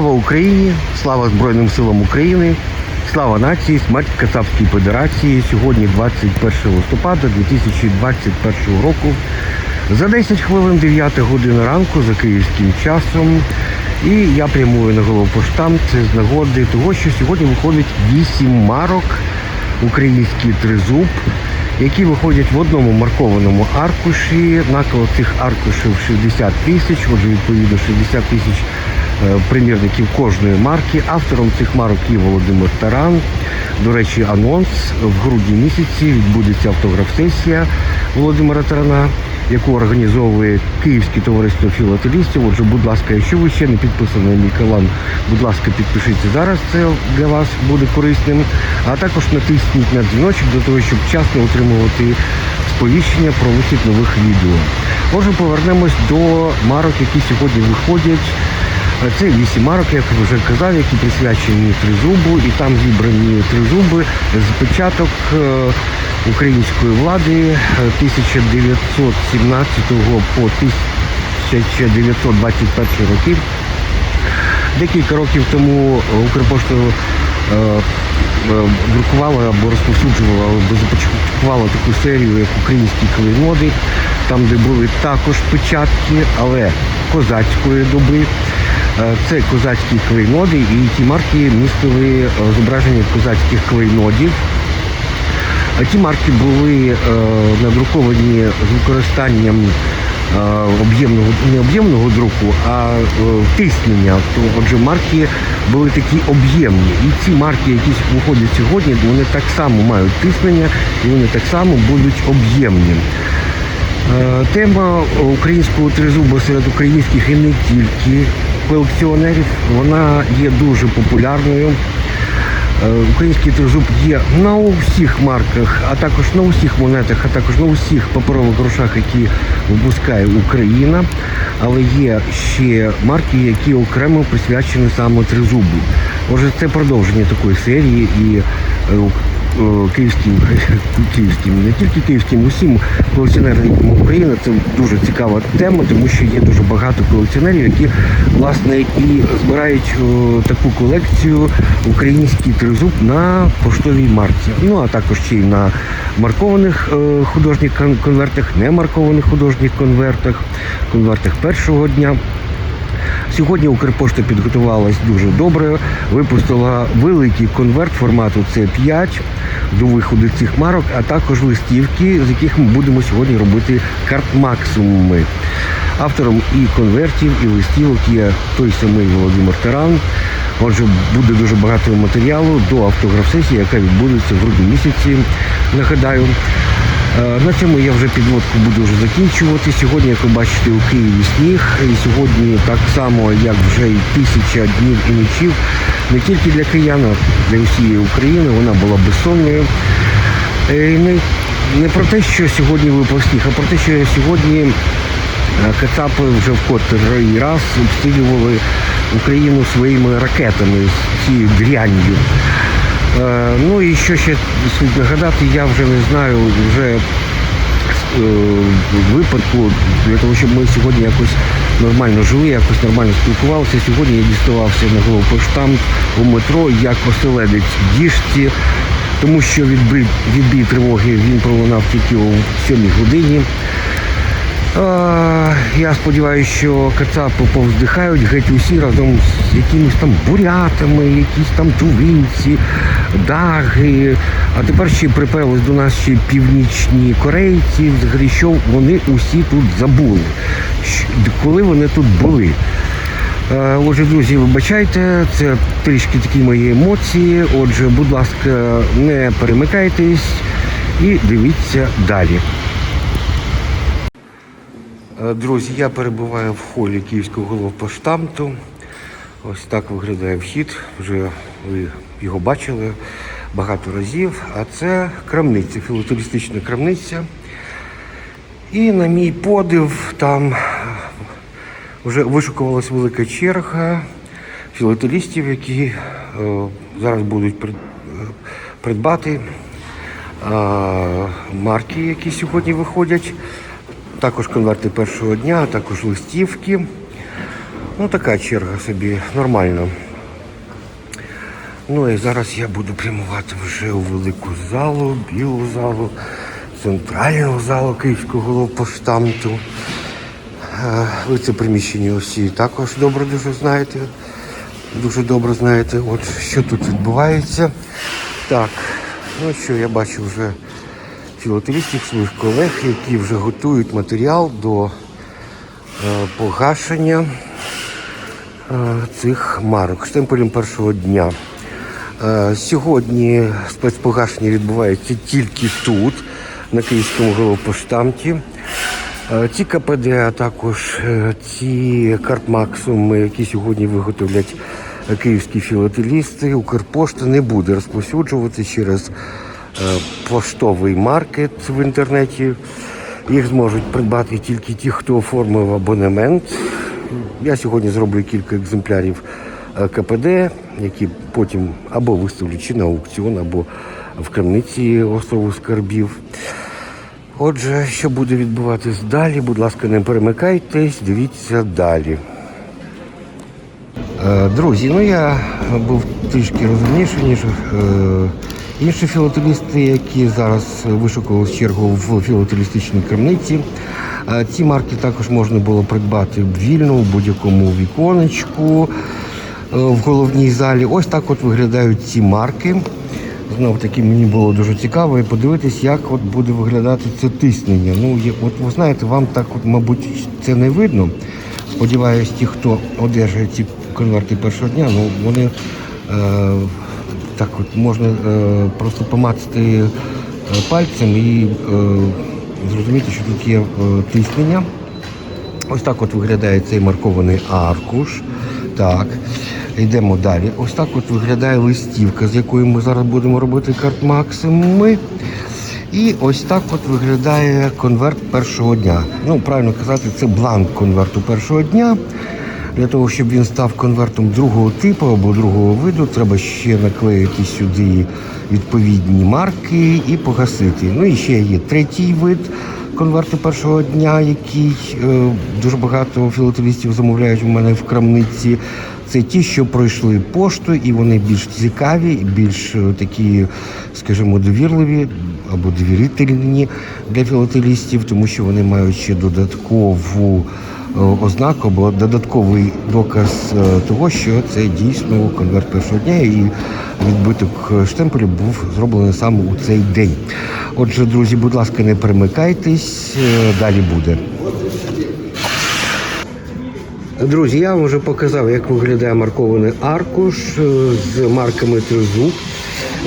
Слава Україні! Слава Збройним силам України! Слава нації! Смерть Кацапській Федерації! Сьогодні 21 листопада 2021 року. За 10 хвилин 9 година ранку за київським часом. І я прямую на головпоштамт з нагоди того, що сьогодні виходить 8 марок український тризуб, які виходять в одному маркованому аркуші. Наклад цих аркушів 60 тисяч, отже, відповідно 60 тисяч примірників кожної марки. Автором цих марок є Володимир Таран. До речі, анонс в грудні місяці відбудеться автограф-сесія Володимира Тарана, яку організовує Київське товариство філателістів. Отже, будь ласка, якщо ви ще не підписані на мій канал, будь ласка, підпишіться зараз. Це для вас буде корисним. А також натисніть на дзвіночок для того, щоб вчасно отримувати сповіщення про вихід нових відео. Отже, повернемось до марок, які сьогодні виходять. Це вісім марок, як вже казав, які присвячені тризубу, і там зібрані тризуби з початок е, української влади е, 1917 по 1921 роки. Декілька років тому Укрпошта е, е, друкувала або розповсюджувала, або започаткувала таку серію, як українські клейноди, там, де були також печатки, але козацької доби. Е, Це козацькі клейноди, і ті марки містили е, зображення козацьких клейнодів. А Ті марки були е, надруковані з використанням е, об'ємного не об'ємного друку, а е, тиснення. Отже, марки були такі об'ємні. І ці марки, які виходять сьогодні, вони так само мають тиснення і вони так само будуть об'ємні. Е, Тема українського тризуба серед українських і не тільки колекціонерів, вона є дуже популярною. Е, Український тризуб є на усіх марках, а також на усіх монетах, а також на усіх паперових грошах, які випускає Україна. Але є ще марки, які окремо присвячені саме тризубу. Отже, це продовження такої серії і е, київським, київським, не тільки київським, усім колекціонерам України це дуже цікава тема, тому що є дуже багато колекціонерів, які власне і збирають е, таку колекцію український тризуб на поштовій марці. Ну а також ще й на маркованих е, художніх конвертах, не маркованих художніх конвертах, конвертах першого дня. Сьогодні Укрпошта підготувалась дуже добре, випустила великий конверт формату С5 до виходу цих марок, а також листівки, з яких ми будемо сьогодні робити карт-максимуми. Автором і конвертів, і листівок є той самий Володимир Таран. Отже, буде дуже багато матеріалу до автограф-сесії, яка відбудеться в грудні місяці. Нагадаю, На цьому я вже підводку буду вже закінчувати. Сьогодні, як ви бачите, у Києві сніг. І сьогодні так само, як вже і тисяча днів і ночів, не тільки для киян, а для всієї України вона була безсонною. Е, Не, не про те, що сьогодні випав сніг, а про те, що сьогодні е, Кацапи вже в котрий раз обстрілювали Україну своїми ракетами з цією дрянню. Е, Ну і що ще слід нагадати, я вже не знаю вже е, випадку для того, щоб ми сьогодні якось нормально жили, якось нормально спілкувалися. Сьогодні я діставався на головпоштамт у метро як оселедець діжці, тому що відбій, відбій тривоги він пролунав тільки о 7 годині. А, Я сподіваюся, що кацапи повздихають геть усі разом з якимись там бурятами, якісь там тувинці, даги. А тепер ще приперлись до нас ще північні корейці, взагалі, що вони усі тут забули. Коли вони тут були? Е, Отже, друзі, вибачайте, це трішки такі мої емоції. Отже, будь ласка, не перемикайтесь і дивіться далі. Е, Друзі, я перебуваю в холі Київського головпоштамту. Ось так виглядає вхід. Вже ви його бачили багато разів. А це крамниця, філателістична крамниця. І на мій подив там вже вишукувалася велика черга філателістів, які е, зараз будуть прид- е, придбати е, марки, які сьогодні виходять. Також конверти першого дня, також листівки. Ну, така черга собі, нормально. Ну і зараз я буду прямувати вже у велику залу, білу залу, центральну залу Київського головпоштамту. Е, Ви це приміщення усі також добре дуже знаєте. Дуже добре знаєте, от що тут відбувається. Так, ну що, я бачу вже філателістів своїх колег, які вже готують матеріал до е, погашення е, цих марок штемпелем першого дня. Е, Сьогодні спецпогашення відбувається тільки тут, на Київському головпоштамті. Ці КПД, а також ці картмаксуми, які сьогодні виготовлять київські філателісти, Укрпошта не буде розповсюджувати через поштовий маркет в інтернеті. Їх зможуть придбати тільки ті, хто оформив абонемент. Я сьогодні зроблю кілька екземплярів е, КПД, які потім або виставлю чи на аукціон, або в крамниці острову скарбів. Отже, що буде відбуватись далі, будь ласка, не перемикайтесь, дивіться далі. Е, Друзі, ну я був трішки розумніший, ніж е, інші філателісти, які зараз вишукували чергу в філателістичній крамниці. Ці марки також можна було придбати вільно в будь-якому віконечку е, в головній залі. Ось так от виглядають ці марки. Знов таки мені було дуже цікаво і подивитись, як от буде виглядати це тиснення. Ну, от ви знаєте, вам так, от, мабуть, це не видно. Сподіваюсь, ті, хто одержує ці конверти першого дня, ну вони е, так от можна е, просто помацати е, пальцем і е, зрозуміти, що тут є е, тиснення. Ось так от виглядає цей маркований аркуш. Так, йдемо далі. Ось так от виглядає листівка, з якою ми зараз будемо робити картмаксими. І ось так от виглядає конверт першого дня. Ну, правильно казати, це бланк конверту першого дня. Для того, щоб він став конвертом другого типу або другого виду, треба ще наклеїти сюди відповідні марки і погасити. Ну і ще є третій вид конверту першого дня, який е, дуже багато філателістів замовляють у мене в крамниці. Це ті, що пройшли пошту, і вони більш цікаві, більш е, такі, скажімо, довірливі або довірительні для філателістів, тому що вони мають ще додаткову ознаку або додатковий доказ е, того, що це дійсно конверт першого дня, і відбиток штемпелю був зроблений саме у цей день. Отже, друзі, будь ласка, не перемикайтесь, е, далі буде. Друзі, я вам вже показав, як виглядає маркований аркуш е, з марками Тризуб.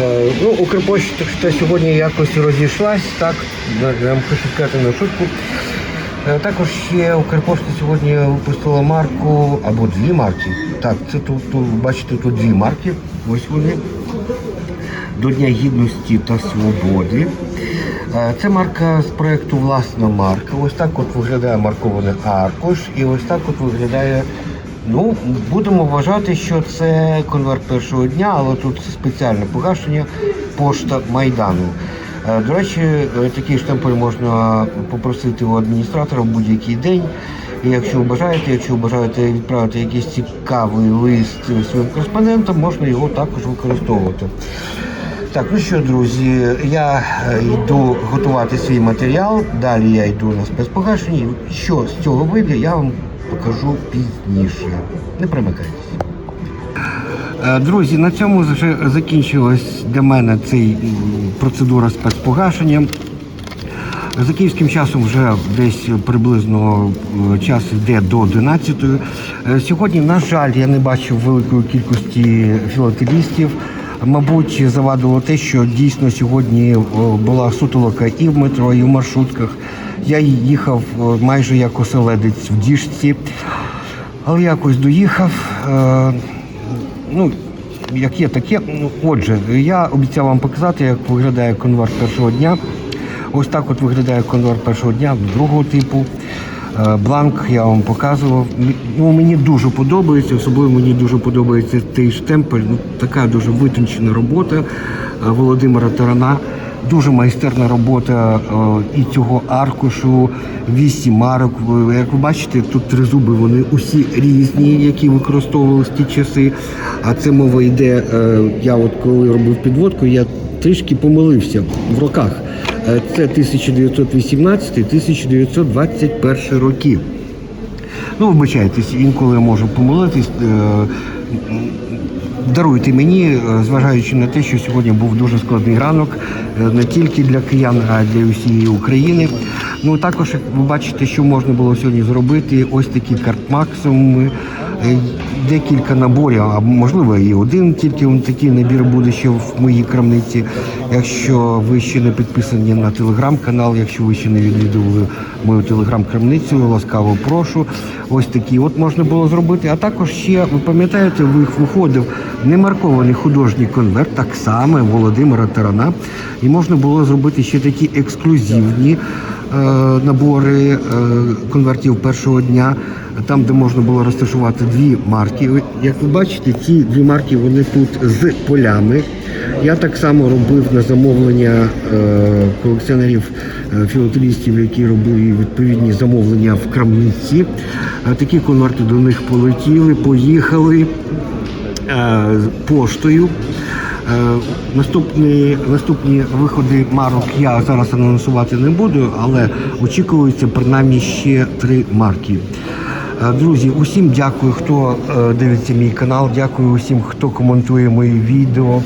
Е, Ну, Укрпошта сьогодні якось розійшлась, так, я хочу сказати на шутку. Е, Також ще Укрпошта сьогодні випустила марку, або дві марки. Так, це тут, тут бачите, тут дві марки. Ось вони. До Дня Гідності та Свободи. Е, Це марка з проєкту Власна марка. Ось так от виглядає маркований аркуш. І ось так от виглядає. Ну, будемо вважати, що це конверт першого дня, але тут спеціальне погашення пошта Майдану. Е, До речі, е, такий штемпель можна попросити у адміністратора в будь-який день. І якщо ви бажаєте, якщо бажаєте відправити якийсь цікавий лист своїм кореспондентам, можна його також використовувати. Так, ну що, друзі, я е, йду готувати свій матеріал. Далі я йду на спецпогашення. Що з цього вийде, я вам покажу пізніше. Не примикайтеся. Е, Друзі, на цьому вже закінчилась для мене цей процедура спецпогашення. За київським часом вже десь приблизно е, час йде до 11. Е, Сьогодні, на жаль, я не бачив великої кількості філателістів. Мабуть, завадило те, що дійсно сьогодні була сутолока і в метро, і в маршрутках. Я їхав майже як оселедець в діжці, але якось доїхав. Ну, як є, таке. Ну, Отже, я обіцяв вам показати, як виглядає конверт першого дня. Ось так от виглядає конверт першого дня, другого типу. Е, Бланк я вам показував. Ну, мені дуже подобається, особливо мені дуже подобається цей штемпель. Ну, така дуже витончена робота е, Володимира Тарана. Дуже майстерна робота е, і цього аркушу, вісім марок. Як ви бачите, тут тризуби вони усі різні, які використовувалися ті часи. А це мова йде. е, Я от коли робив підводку, я трішки помилився в роках. Е, Це 1918-1921 роки. Ну, вибачайтесь, інколи я можу помилитись. Даруйте мені, е, зважаючи на те, що сьогодні був дуже складний ранок е, не тільки для киян, а й для усієї України. Ну також ви бачите, що можна було сьогодні зробити. Ось такі картмаксимуми, е, декілька наборів, а можливо і один тільки такий набір буде ще в моїй крамниці. Якщо ви ще не підписані на телеграм-канал, якщо ви ще не відвідували мою телеграм-крамницю, ласкаво прошу. Ось такі от можна було зробити. А також ще, ви пам'ятаєте, ви- виходив немаркований художній конверт, так само Володимира Тарана. І можна було зробити ще такі ексклюзивні е, набори е, конвертів першого дня, там, де можна було розташувати дві марки. Як ви бачите, ці дві марки вони тут з полями. Я так само робив на замовлення е, колекціонерів е, філателістів, які робили відповідні замовлення в крамниці. Такі конверти до них полетіли, поїхали е, поштою. Наступні, наступні виходи марок я зараз анонсувати не буду, але очікується принаймні ще три марки. Друзі, усім дякую, хто дивиться мій канал. Дякую усім, хто коментує мої відео,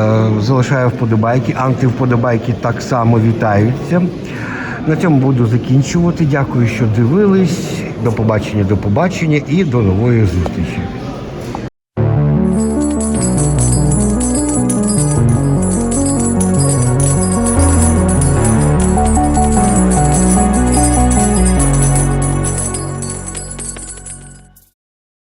е, залишає вподобайки. Антивподобайки так само вітаються. На цьому буду закінчувати. Дякую, що дивились. До побачення, до побачення і до нової зустрічі.